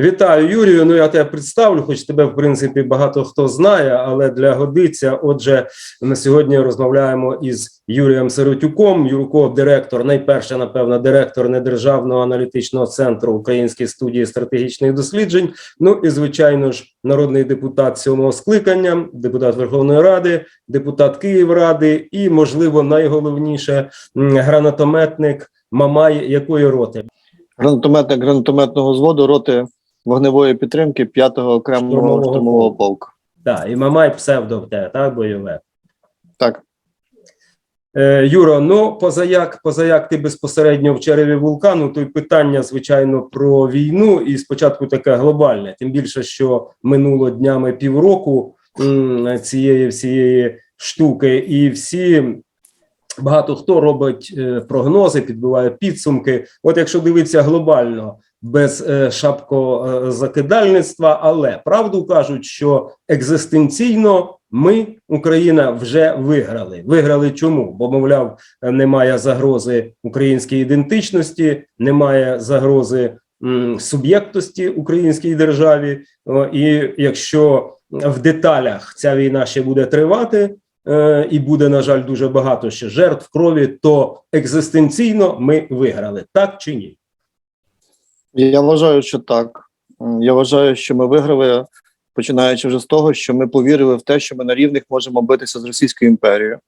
Вітаю, Юрію. Ну я тебе представлю, хоч тебе в принципі багато хто знає, але для годиться. Отже, на сьогодні розмовляємо із Юрієм Сиротюком. Юрко, директор, найперше, напевно, директор недержавного аналітичного центру Української студії стратегічних досліджень. Ну і звичайно ж, народний депутат сьомого скликання, депутат Верховної Ради, депутат Київради і, можливо, найголовніше гранатометник Мамай якої роти. Гранатометник гранатометного зводу роти вогневої підтримки 5-го окремого Штурмового штурмового полку. Так, і Мамай псевдо в те, так, бойове. Так, Е, Юро, ну позаяк, позаяк ти безпосередньо в череві вулкану, то й питання, звичайно, про війну, і спочатку таке глобальне. Тим більше, що минуло днями півроку м, цієї всієї штуки, і всі багато хто робить е, прогнози, підбиває підсумки. От якщо дивитися глобально, без е, шапкозакидальництва, але правду кажуть, що екзистенційно ми, Україна, вже виграли. Виграли чому? Бо, мовляв, немає загрози українській ідентичності, немає загрози суб'єктності українській державі. І якщо в деталях ця війна ще буде тривати, і буде, на жаль, дуже багато ще жертв крові, то екзистенційно ми виграли. Так чи ні? я вважаю, що так. Я вважаю, що ми виграли, починаючи вже з того, що ми повірили в те, що ми на рівних можемо битися з Російською імперією.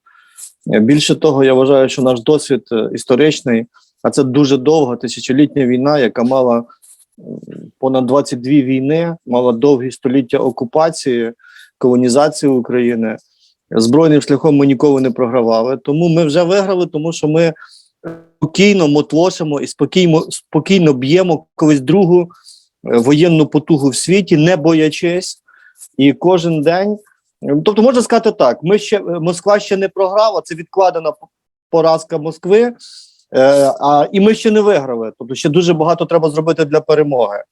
Е, Більше того, я вважаю, що наш досвід е, історичний, а це дуже довга тисячолітня війна, яка мала понад 22 війни, мала довгі століття окупації, колонізації України. Збройним шляхом ми ніколи не програвали. Тому ми вже виграли, тому що ми спокійно мотлошимо і спокійно, спокійно б'ємо колись другу е, воєнну потугу в світі, не боячись. І кожен день. Тобто, можна сказати так: ми ще е, Москва ще не програла, це відкладена поразка Москви, е, а, і ми ще не виграли. Тобто, ще дуже багато треба зробити для перемоги.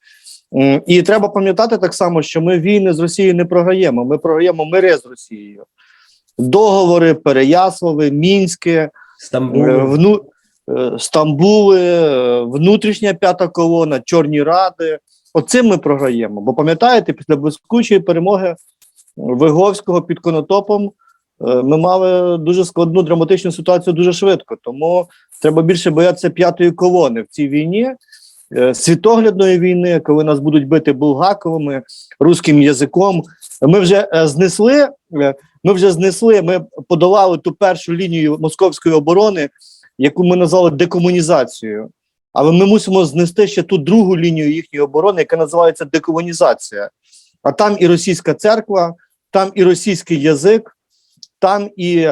І треба пам'ятати так само, що ми війни з Росією не програємо. Ми програємо мири з Росією. Договори, Переяслави, Мінське, Стамбул. Е, Вну, е, Стамбули, е, внутрішня п'ята колона, Чорні Ради. Оцим ми програємо. Бо пам'ятаєте, після блискучої перемоги Виговського під Конотопом е, ми мали дуже складну драматичну ситуацію дуже швидко. Тому треба більше боятися п'ятої колони в цій війні, світоглядної війни, коли нас будуть бити булгаковими, руським язиком. Ми вже знесли. Ми вже знесли, ми подолали ту першу лінію московської оборони, яку ми назвали декомунізацією. Але ми мусимо знести ще ту другу лінію їхньої оборони, яка називається декомунізація. А там і російська церква, там і російський язик, там і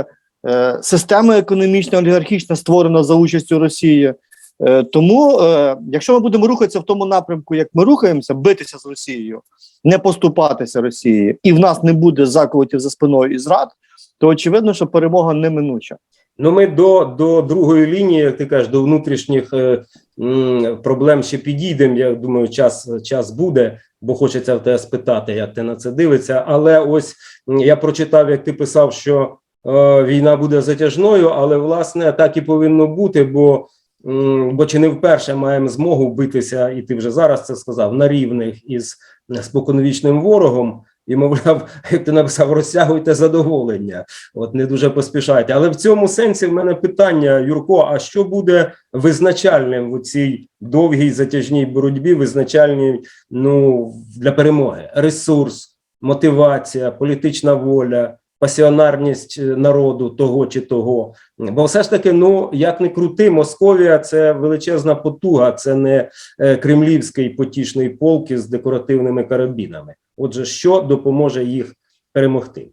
е, система економічна олігархічна створена за участю Росії. Е, тому, е, якщо ми будемо рухатися в тому напрямку, як ми рухаємося, битися з Росією, не поступатися Росії, і в нас не буде заколотів за спиною і зрад, то очевидно, що перемога неминуча. Ну, ми до, до другої лінії, як ти кажеш, до внутрішніх е, м, проблем ще підійдемо. Я думаю, час, час буде, бо хочеться в тебе спитати, як ти на це дивишся. Але ось я прочитав, як ти писав, що е, війна буде затяжною, але власне так і повинно бути, бо, бо чи не вперше маємо змогу битися, і ти вже зараз це сказав, на рівних із споконвічним ворогом. І, мовляв, як ти написав, розтягуйте задоволення, от не дуже поспішайте. Але в цьому сенсі в мене питання, Юрко: а що буде визначальним у цій довгій затяжній боротьбі, визначальній ну, для перемоги? Ресурс, мотивація, політична воля, пасіонарність е, народу того чи того. Бо все ж таки, ну як не крути, Московія це величезна потуга, це не е, кремлівський потішний полк із декоративними карабінами. Отже, що допоможе їх перемогти?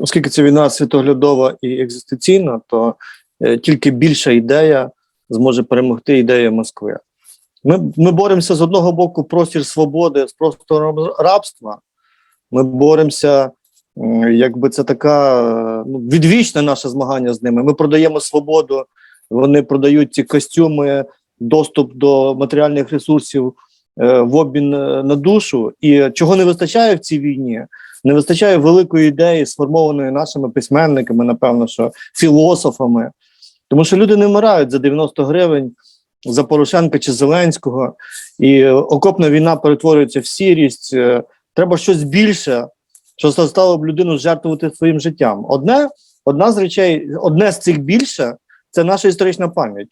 Оскільки це війна світоглядова і екзистенційна, то е, тільки більша ідея зможе перемогти ідею Москви. Ми, ми боремося з одного боку простір свободи з простором рабства. Ми боремося, якби це така е, ну, відвічне наше змагання з ними. Ми продаємо свободу, вони продають ці костюми, доступ до матеріальних ресурсів е, в обмін е, на душу. І чого не вистачає в цій війні? Не вистачає великої ідеї, сформованої нашими письменниками, напевно, що філософами. Тому що люди не вмирають за 90 гривень за Порошенка чи Зеленського, і е, окопна війна перетворюється в сірість. Треба щось більше, що заставило б людину жертвувати своїм життям. Одне, одна з речей, одне з цих більше це наша історична пам'ять.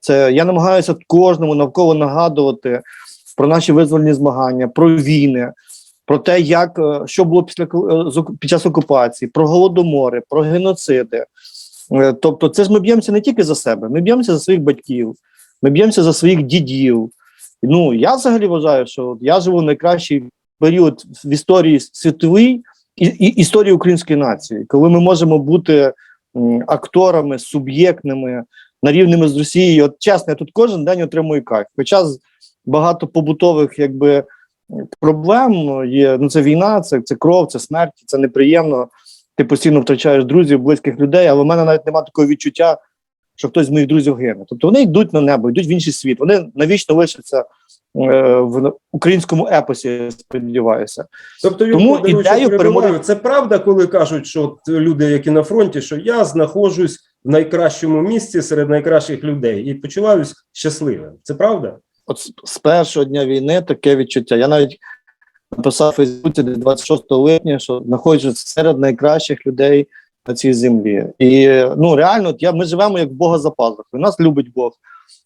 Це я намагаюся кожному навколо нагадувати про наші визвольні змагання, про війни, про те, як е, що було після е, під час окупації, про голодомори, про геноциди. Е, Тобто, це ж ми б'ємося не тільки за себе, ми б'ємося за своїх батьків, ми б'ємося за своїх дідів. Ну я взагалі вважаю, що я живу в найкращий період в історії світовій і, історії української нації, коли ми можемо бути акторами, суб'єктними, на рівними з Росією. От чесно, я тут кожен день отримую кайф. Хоча багато побутових якби проблем є. Ну це війна, це, це кров, це смерть, це неприємно. Ти постійно втрачаєш друзів, близьких людей, але в мене навіть немає такого відчуття, що хтось з моїх друзів гине. Тобто вони йдуть на небо, йдуть в інший світ. Вони навічно лишаться в українському епосі, сподіваюся. Тобто, Тому Юрко, ідею перемоги- це правда, коли кажуть, що от люди, які на фронті, що я знаходжусь в найкращому місці серед найкращих людей і почуваюсь щасливим. Це правда? От з- з першого дня війни таке відчуття. Я навіть написав у Фейсбуці 26 липня, що знаходжусь серед найкращих людей на цій землі. І ну реально, от я ми живемо як Бога за пазухою. Нас любить Бог.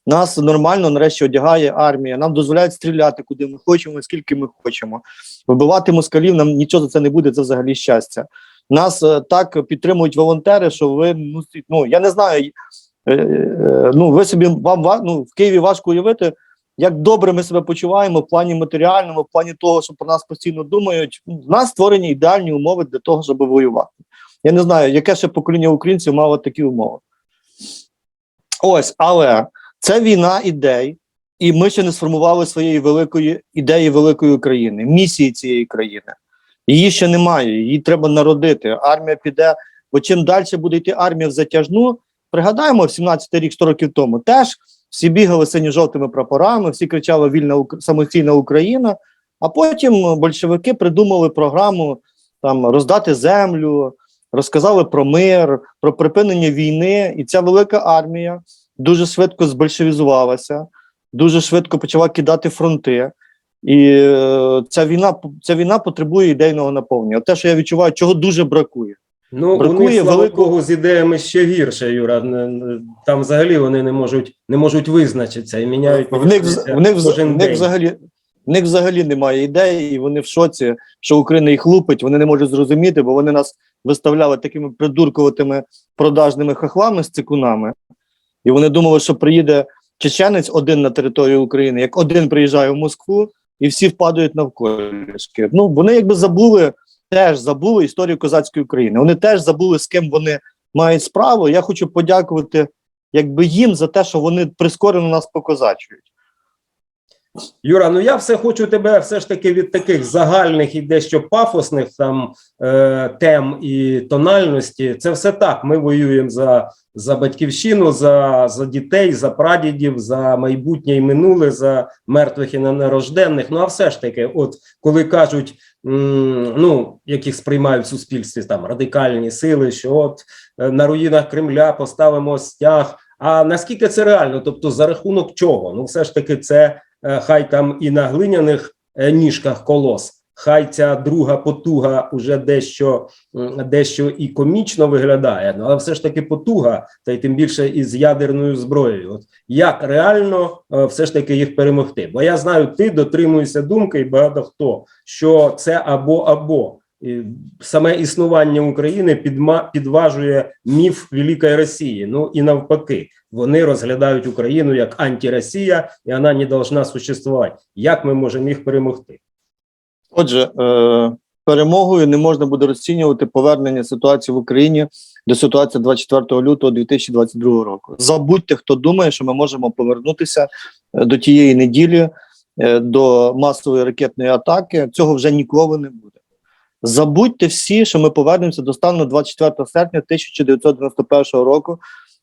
Нас нормально нарешті одягає армія. Нам дозволяють стріляти, куди ми хочемо, скільки ми хочемо. Вибивати москалів нам нічого за це не буде. Це взагалі щастя. Нас е, так підтримують волонтери, що ви ну, ну я не знаю. е, е, ну ви собі вам ну, в Києві важко уявити, як добре ми себе почуваємо в плані матеріальному, в плані того, що про нас постійно думають. В нас створені ідеальні умови для того, щоб воювати. Я не знаю, яке ще покоління українців мало такі умови. Ось, але це війна ідей, і ми ще не сформували своєї великої ідеї великої України, місії цієї країни. Її ще немає, її треба народити. Армія піде, бо чим далі буде йти армія в затяжну, пригадаємо 17-й рік 100 років тому, теж всі бігали синьо-жовтими прапорами, всі кричали Вільна самостійна Україна. А потім большевики придумали програму там роздати землю, розказали про мир, про припинення війни. І ця велика армія дуже швидко збольшевізувалася, дуже швидко почала кидати фронти. І е, ця війна ця війна потребує ідейного наповнення. Те, що я відчуваю, чого дуже бракує. Ну, у Бракує них, слава великого- Богу, з ідеями ще гірше, Юра. Там взагалі вони не можуть, не можуть визначитися і міняють В них, в них, в кожен них взагалі в них взагалі немає ідеї, і вони в шоці, що Україна їх лупить. Вони не можуть зрозуміти, бо вони нас виставляли такими придуркуватими продажними хахлами з цикунами. І вони думали, що приїде чеченець один на територію України, як один приїжджає в Москву, і всі впадають навколішки. Ну вони якби забули, теж забули історію козацької України. Вони теж забули, з ким вони мають справу. Я хочу подякувати якби їм за те, що вони прискорено нас покозачують. Юра, ну я все хочу тебе все ж таки від таких загальних і дещо пафосних там е, тем і тональності. Це все так. Ми воюємо за, за батьківщину, за, за дітей, за прадідів, за майбутнє і минуле, за мертвих і нерожденних. Ну а все ж таки, от коли кажуть, ну яких сприймають в суспільстві там радикальні сили, що от е, на руїнах Кремля поставимо стяг. А наскільки це реально? Тобто, за рахунок чого? Ну, все ж таки, це хай там і на глиняних е, ніжках колос, хай ця друга потуга уже дещо, дещо і комічно виглядає, ну, але все ж таки потуга, та й тим більше із ядерною зброєю. От як реально е, все ж таки їх перемогти? Бо я знаю, ти дотримуєшся думки, і багато хто, що це або або. Саме існування України підма, підважує міф Великої Росії. Ну і навпаки, вони розглядають Україну як антиросія, і вона не повинна существувати. Як ми можемо їх перемогти? Отже, е, перемогою не можна буде розцінювати повернення ситуації в Україні до ситуації 24 лютого 2022 року. Забудьте, хто думає, що ми можемо повернутися е, до тієї неділі, е, до масової ракетної атаки. Цього вже ніколи не буде. Забудьте всі, що ми повернемося до стану 24 серпня 1991 року.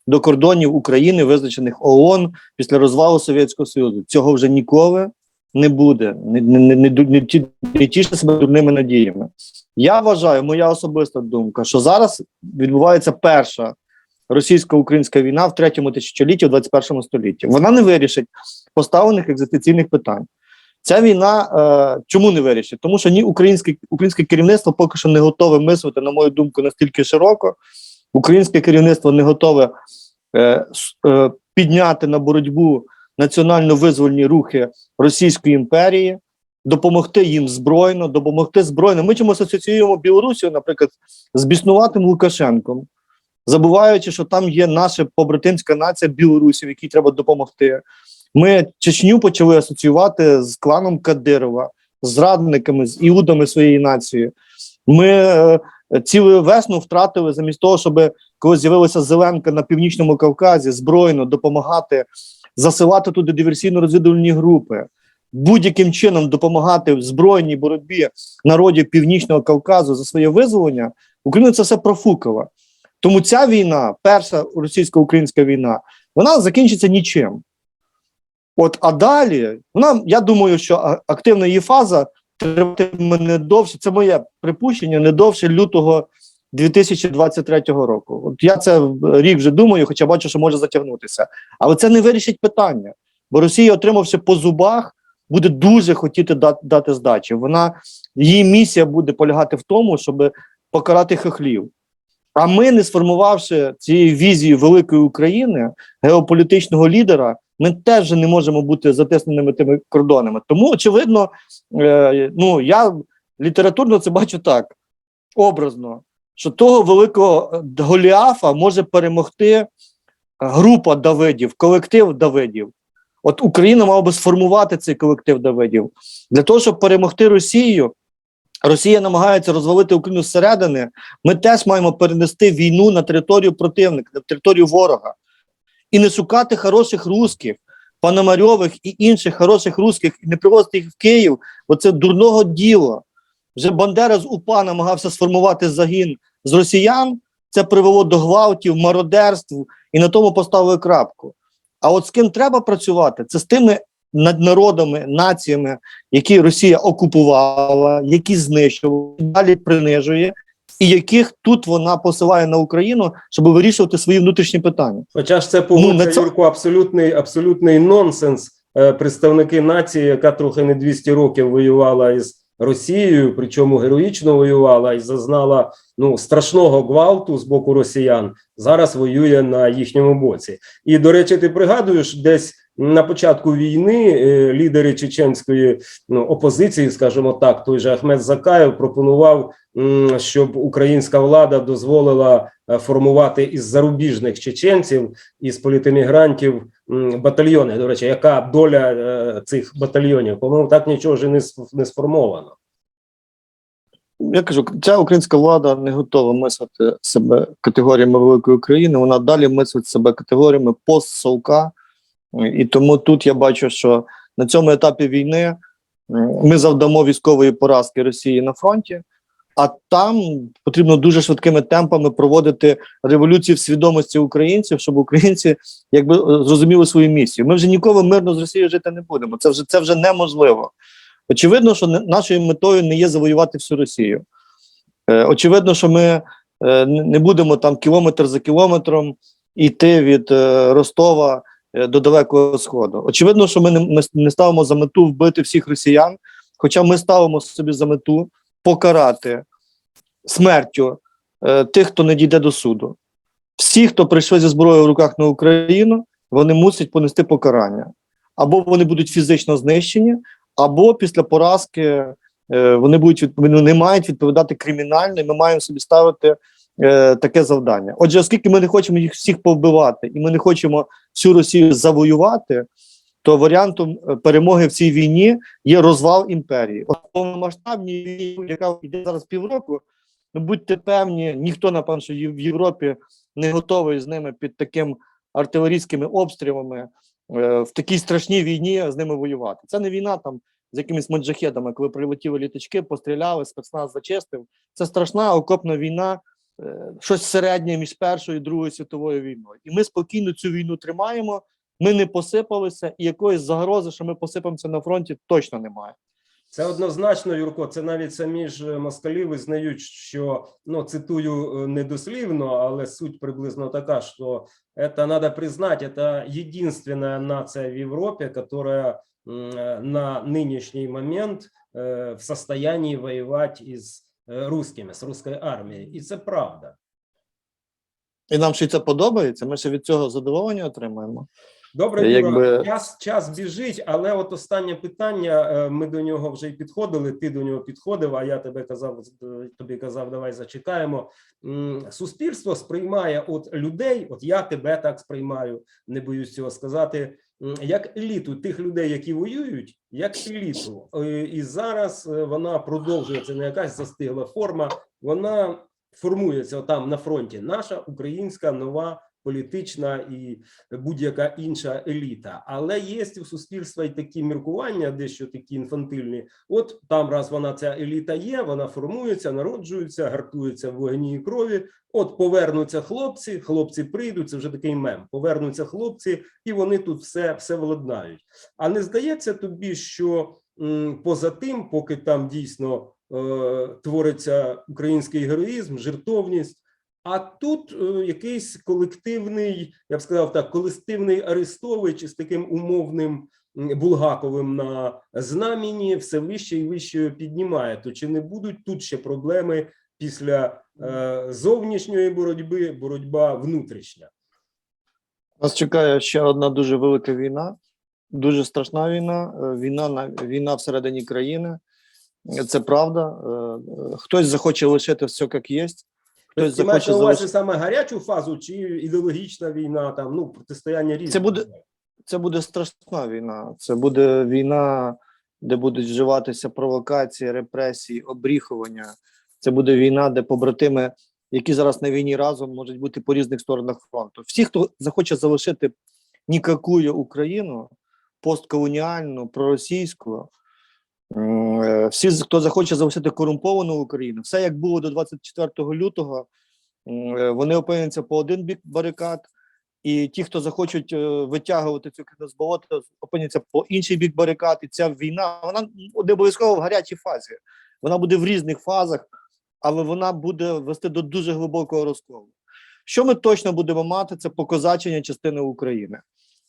До кордонів України, визначених ООН після розвалу Совєтського Союзу. Цього вже ніколи не буде. Не, ті- не тіште себе дурними надіями. Я вважаю, моя особиста думка, що зараз відбувається перша російсько-українська війна в третьому тисячолітті, в 21 столітті. Вона не вирішить поставлених екзистенційних питань. Ця війна е, чому не вирішить? Тому що ні українське, українське керівництво поки що не готове мислити, на мою думку, настільки широко. Українське керівництво не готове е, е, підняти на боротьбу національно-визвольні рухи Російської імперії, допомогти їм збройно, допомогти збройно. Ми чому асоціюємо Білорусію, наприклад, з біснуватим Лукашенком, забуваючи, що там є наша побратимська нація білорусів, якій треба допомогти. Ми Чечню почали асоціювати з кланом Кадирова, з зрадниками, з іудами своєї нації. Ми е, цілу весну втратили замість того, щоб коли з'явилася Зеленка на північному Кавказі, збройно допомагати засилати туди диверсійно-розвідувальні групи, будь-яким чином допомагати в збройній боротьбі народів Північного Кавказу за своє визволення, Україна це все профукала. Тому ця війна, перша російсько-українська війна, вона закінчиться нічим. От, а далі, вона, я думаю, що активна її фаза триватиме не довше. Це моє припущення, не довше лютого 2023 року. От я це рік вже думаю, хоча бачу, що може затягнутися. Але це не вирішить питання, бо Росія, отримавши по зубах, буде дуже хотіти дати, дати здачі. Вона її місія буде полягати в тому, щоб покарати хохлів. А ми, не сформувавши цієї візії великої України, геополітичного лідера, ми теж не можемо бути затисненими тими кордонами. Тому, очевидно, е, ну я літературно це бачу так образно, що того великого е, Голіафа може перемогти група Давидів, колектив Давидів. От Україна мала би сформувати цей колектив Давидів для того, щоб перемогти Росію. Росія намагається розвалити Україну зсередини. Ми теж маємо перенести війну на територію противника, на територію ворога, і не шукати хороших русських, пономарьових і інших хороших русських, і не привозити їх в Київ, бо це дурного діло. Вже Бандера з УПА намагався сформувати загін з росіян. Це привело до гвалтів, мародерств і на тому поставили крапку. А от з ким треба працювати, це з тими наднародами, націями, які Росія окупувала, які знищувала, далі принижує, і яких тут вона посилає на Україну, щоб вирішувати свої внутрішні питання. Хоча ж це Ну, погодиться, на це- Юрко, абсолютний, абсолютний нонсенс. Е, Представники нації, яка трохи не 200 років воювала із Росією, причому героїчно воювала і зазнала ну страшного гвалту з боку росіян. Зараз воює на їхньому боці. І до речі, ти пригадуєш, десь на початку війни е, лідери чеченської ну, опозиції, скажімо так, той же Ахмед Закаєв пропонував, щоб українська влада дозволила е, формувати із зарубіжних чеченців із політемігрантів м, батальйони. До речі, яка доля е, цих батальйонів? По-моєму, так нічого вже не сформовано. Я кажу, ця українська влада не готова мислити себе категоріями великої України. Вона далі мислить себе категоріями постсовка. І тому тут я бачу, що на цьому етапі війни ми завдамо військової поразки Росії на фронті, а там потрібно дуже швидкими темпами проводити революцію в свідомості українців, щоб українці якби е, зрозуміли свою місію. Ми вже ніколи мирно з Росією жити не будемо. Це вже це вже неможливо. Очевидно, що нашою метою не є завоювати всю Росію. Е, очевидно, що ми е, не будемо там кілометр за кілометром йти від Ростова до Далекого Сходу. Очевидно, що ми не, не, не ставимо за мету вбити всіх росіян, хоча ми ставимо собі за мету покарати смертю е, тих, хто не дійде до суду. Всі, хто прийшли зі зброєю в руках на Україну, вони мусять понести покарання. Або вони будуть фізично знищені, або після поразки е, вони будуть вони не мають відповідати кримінально, і ми маємо собі ставити е, таке завдання. Отже, оскільки ми не хочемо їх всіх повбивати, і ми не хочемо всю Росію завоювати, то варіантом е, перемоги в цій війні є розвал імперії. Повномасштабній війні, яка йде зараз півроку, ну будьте певні, ніхто напевно, що в Європі не готовий з ними під таким артилерійськими обстрілами е, в такій страшній війні з ними воювати. Це не війна там з якимись маджахедами, коли прилетіли літачки, постріляли, спецназ зачистив. Це страшна окопна війна, щось середнє між Першою і Другою світовою війною. І ми спокійно цю війну тримаємо. Ми не посипалися, і якоїсь загрози, що ми посипемося на фронті, точно немає. Це однозначно, Юрко. Це навіть самі ж е, москалі визнають, що ну цитую е, недослівно, але суть приблизно така, що это надо признать, это единственная нация в Европе, которая м, э, на нынешний момент э, в состоянии воевать із э, русскими, з русською армією, і це правда. І нам ще це подобається. Ми ще від цього задоволення отримаємо. Добре, Якби- час, час біжить, але от останнє питання. е, Ми до нього вже й підходили. Ти до нього підходив. А я тебе казав, е, тобі казав, давай зачекаємо. Суспільство сприймає от людей. От я тебе так сприймаю, не боюсь цього сказати. Як еліту тих людей, які воюють, як еліту, Е, і зараз е, вона продовжує це не якась застигла форма. Вона формується там на фронті. Наша українська нова політична і будь-яка інша еліта. Але є у суспільства і такі міркування, дещо такі інфантильні. От там, раз вона ця еліта є, вона формується, народжується, гартується в вогні і крові. От повернуться хлопці, хлопці прийдуть. Це вже такий мем. Повернуться хлопці, і вони тут все, все владнають. А не здається тобі, що м, поза тим, поки там дійсно е, твориться український героїзм, жертовність. А тут е, якийсь колективний, я б сказав так, колективний Арестович із таким умовним Булгаковим на знамені все вище і вище піднімає. То чи не будуть тут ще проблеми після е, зовнішньої боротьби, боротьба внутрішня? Нас чекає ще одна дуже велика війна, дуже страшна війна. е, Війна на війна всередині країни. Це правда. Хтось захоче лишити все як є. Хтось Ти захоче на увазі саме гарячу фазу чи ідеологічна війна, там ну протистояння різних? буде- Це буде страшна війна. Це буде війна, де будуть вживатися провокації, репресії, обріхування. Це буде війна, де побратими, які зараз на війні разом, можуть бути по різних сторонах фронту. Всі, хто захоче залишити нікакую Україну, постколоніальну, проросійську, всі, хто захоче залишити корумповану Україну, все як було до 24 лютого, е, вони опиняться по один бік барикад. І ті, хто захочуть е, витягувати цю країну з болота, опиняться по інший бік барикад. І ця війна вона не обов'язково в гарячій фазі. Вона буде в різних фазах, але вона буде вести до дуже глибокого розколу. Що ми точно будемо мати, це покозачення частини України.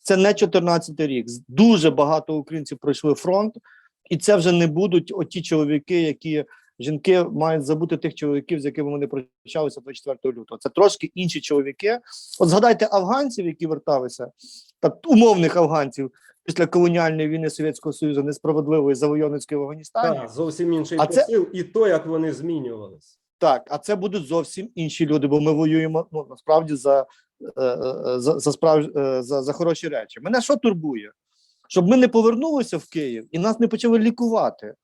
Це не 14 рік. Дуже багато українців пройшли фронт, і це вже не будуть оті чоловіки, які жінки мають забути тих чоловіків, з якими вони прощалися 24 лютого. Це трошки інші чоловіки. От згадайте афганців, які верталися, так умовних афганців після колоніальної війни Совєтського Союзу, несправедливої завойовницької в Афганістані. Так, зовсім інший А це- і то, як вони змінювались. Так, а це будуть зовсім інші люди, бо ми воюємо ну насправді за, е, е, за, за, справ, е, за, за хороші речі. Мене що турбує? Щоб ми не повернулися в Київ і нас не почали лікувати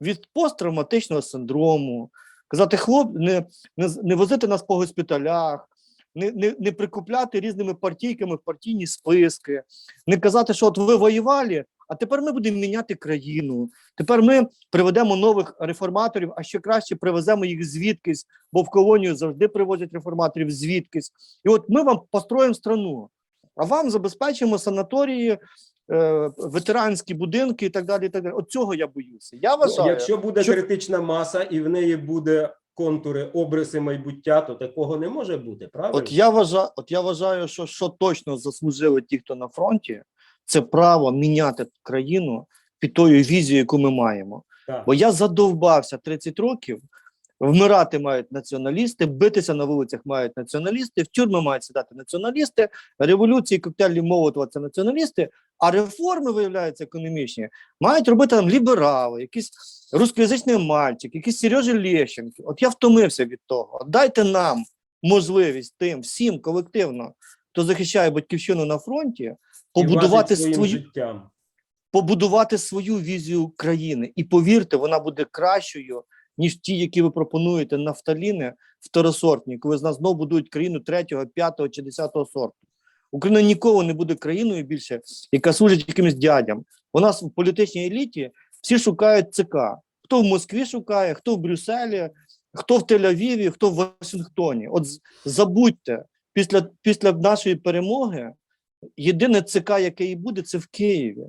від посттравматичного синдрому, казати, хлоп, не, не, не возити нас по госпіталях, не, не, не прикупляти різними партійками партійні списки, не казати, що от ви воювали, а тепер ми будемо міняти країну. Тепер ми приведемо нових реформаторів, а ще краще привеземо їх звідкись, бо в колонію завжди привозять реформаторів звідкись. І от ми вам построїмо страну, а вам забезпечимо санаторії, ветеранські будинки і так далі. І так далі. От цього я боюся. Я Ну, Якщо буде що- критична маса і в неї буде контури, обриси майбуття, то такого не може бути, правильно? От я вважаю, от я вважаю, що що точно заслужили ті, хто на фронті, це право міняти країну під тою візією, яку ми маємо. Так. Бо я задовбався 30 років. Вмирати мають націоналісти, битися на вулицях мають націоналісти, в тюрми мають сідати націоналісти, революції, коктейлі Молотова – це націоналісти, а реформи, виявляються, економічні, мають робити там ліберали, якийсь рускоязичний мальчик, якийсь Сережа Лещенко. От я втомився від того. Дайте нам можливість тим всім колективно, хто захищає батьківщину на фронті, побудувати свою життям. побудувати свою візію країни. І повірте, вона буде кращою, ніж ті, які ви пропонуєте нафталіни второсортні, коли з нас знову будують країну третього, п'ятого чи десятого сорту. Україна ніколи не буде країною більше, яка служить якимось дядям. У нас в політичній еліті всі шукають ЦК. Хто в Москві шукає, хто в Брюсселі, хто в Тель-Авіві, хто в Вашингтоні. От забудьте, після, після нашої перемоги єдине ЦК, яке і буде, це в Києві.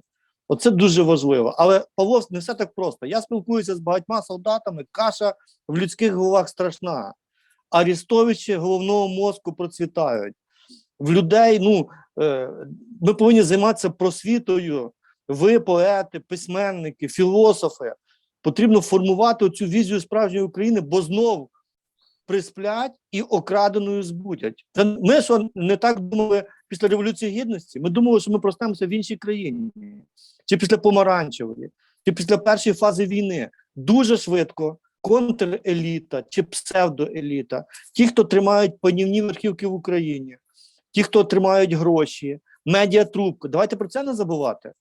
Оце дуже важливо. Але Павло не все так просто. Я спілкуюся з багатьма солдатами. Каша в людських головах страшна. Арістовичі головного мозку процвітають. В людей, ну е, ми повинні займатися просвітою. Ви, поети, письменники, філософи. Потрібно формувати цю візію справжньої України, бо знов присплять і окраденою збудять. Ми що не так думали після Революції Гідності? Ми думали, що ми проснемося в іншій країні, чи після помаранчевої, чи після першої фази війни. Дуже швидко контреліта чи псевдоеліта, ті, хто тримають панівні верхівки в Україні, ті, хто тримають гроші, медіатрубку. Давайте про це не забувати.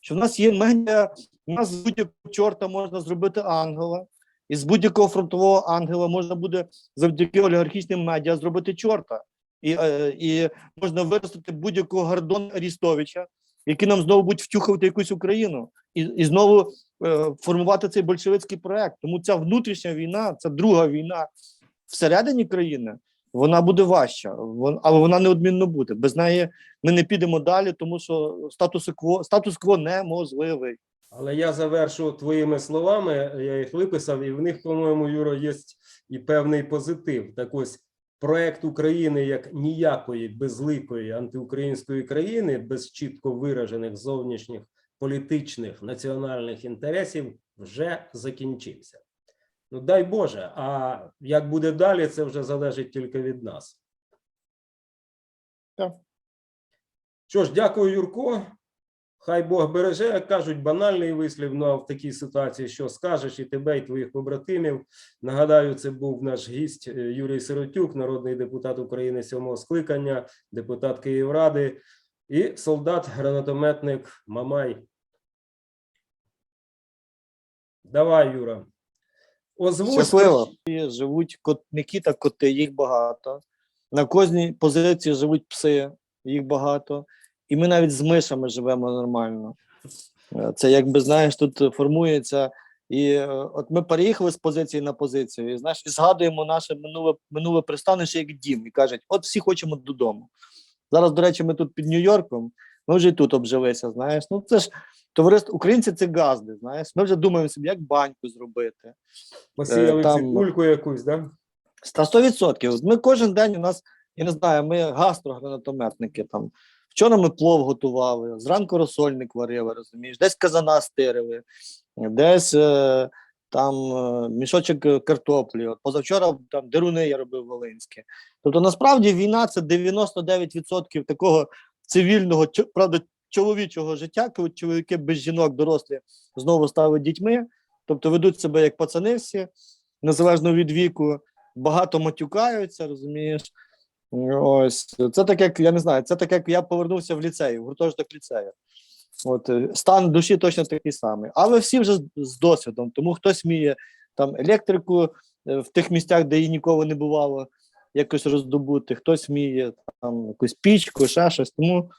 Що в нас є медіа, у нас з будь-якого чорта можна зробити ангела, і з будь-якого фронтового ангела можна буде завдяки олігархічним медіа зробити чорта. І, е, і можна виростити будь-якого Гордона Арістовича, який нам знову будуть втюхувати якусь Україну, і, і знову е, формувати цей большевицький проект. Тому ця внутрішня війна, ця друга війна всередині країни, вона буде важча, але вона неодмінно буде. Без неї ми не підемо далі, тому що статус-кво статус-кво неможливий. Але я завершу твоїми словами, я їх виписав, і в них, по-моєму, Юро, є і певний позитив. Так ось проект України як ніякої безликої антиукраїнської країни, без чітко виражених зовнішніх політичних національних інтересів, вже закінчився. Ну дай Боже, а як буде далі, це вже залежить тільки від нас. Так. Що ж, дякую, Юрко. Хай Бог береже, як кажуть, банальний вислів, ну а в такій ситуації що скажеш і тебе, і твоїх побратимів. Нагадаю, це був наш гість е, Юрій Сиротюк, народний депутат України сьомого скликання, депутат Київради і солдат-гранатометник Мамай. Давай, Юра. Озвучте. Щасливо. Живуть котники та коти, їх багато. На кожній позиції живуть пси, їх багато. І ми навіть з мишами живемо нормально. Е, Це якби знаєш, тут формується. І е, от ми переїхали з позиції на позицію, і знаєш, і згадуємо наше минуле минуле пристанище як дім, і кажуть, от всі хочемо додому. Зараз, до речі, ми тут під Нью-Йорком, ми вже і тут обжилися. Знаєш, ну це ж товариство, українці це газди. Знаєш, ми вже думаємо собі, як баньку зробити. Посіяли Е, там- цибульку якусь, да? Та 100%. Ми кожен день у нас, я не знаю, ми гастрогранатометники там. Вчора ми плов готували, зранку розсольник варили, розумієш, десь казана стирили, десь е, там е, мішочок картоплі. От позавчора там деруни я робив волинські. Тобто, насправді війна це 99% такого цивільного, правда, чоловічого життя, коли чоловіки без жінок дорослі знову ставить дітьми, тобто ведуть себе як пацани всі, незалежно від віку багато матюкаються, розумієш. Ось це так, як я не знаю, це так, як я повернувся в ліцей, в гуртожиток ліцею. От е, стан душі точно такий самий. Але всі вже з, досвідом, тому хтось вміє там електрику е, в тих місцях, де її ніколи не бувало, якось роздобути, хтось вміє там якусь пічку, ще щось. Тому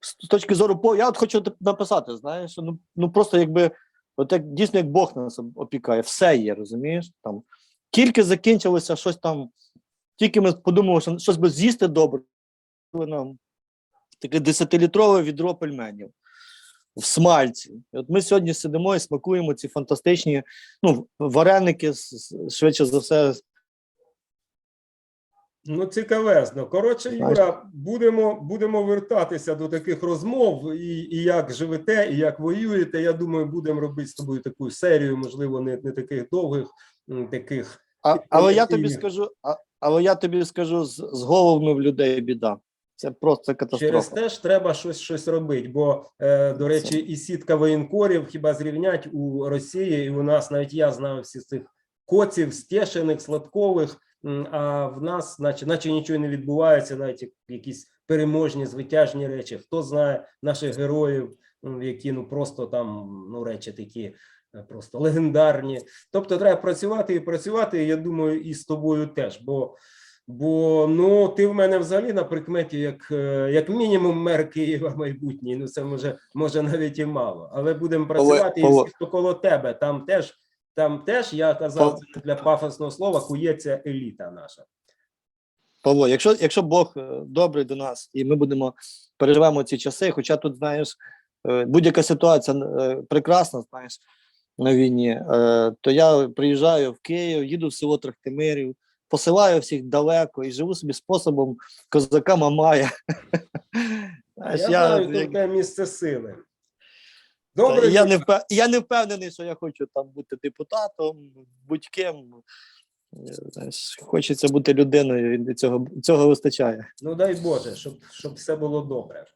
з, точки зору я от хочу написати, знаєш, ну, ну просто якби, от як дійсно як Бог нас опікає, все є, розумієш? Там тільки закінчилося щось там, тільки ми подумали, що щось би з'їсти добре, нам таке десятилітрове відро пельменів в смальці. І от ми сьогодні сидимо і смакуємо ці фантастичні ну, вареники, швидше за все. Ну, цікавезно. Коротше, Юра, будемо, будемо вертатися до таких розмов, і, і як живете, і як воюєте. Я думаю, будемо робити з тобою таку серію, можливо, не, не таких довгих, таких. А, але я тобі скажу, а, але я тобі скажу, з, з головами в людей біда. Це просто катастрофа. Через те ж треба щось щось робити. Бо, е, до речі, і сітка воєнкорів хіба зрівнять у Росії, і у нас навіть я знав всі цих коців, стешених, сладкових. А в нас, наче, наче нічого не відбувається, навіть якісь переможні, звитяжні речі. Хто знає наших героїв, які ну просто там ну речі такі. Е, Просто легендарні. Тобто треба працювати і працювати. Я думаю, і з тобою теж. Бо Бо ну ти в мене взагалі на прикметі, як, е, як мінімум, мер Києва майбутній. Ну це може, може навіть і мало. Але будемо працювати і всі, хто коло тебе. Там теж, там теж я казав це для пафосного слова, кується еліта наша. Павло, якщо, якщо Бог е, добрий до нас, і ми будемо переживемо ці часи, хоча тут, знаєш, будь-яка ситуація прекрасна, знаєш, на війні, е, то я приїжджаю в Київ, їду в село Трахтимирів, посилаю всіх далеко і живу собі способом козака Мамая. Я, Знаєш, знаю я, таке місце сили. Добре, я, не впев... я не впевнений, що я хочу там бути депутатом, будь-ким. Е, хочеться бути людиною, і цього, цього вистачає. ну дай Боже, щоб, щоб все було добре.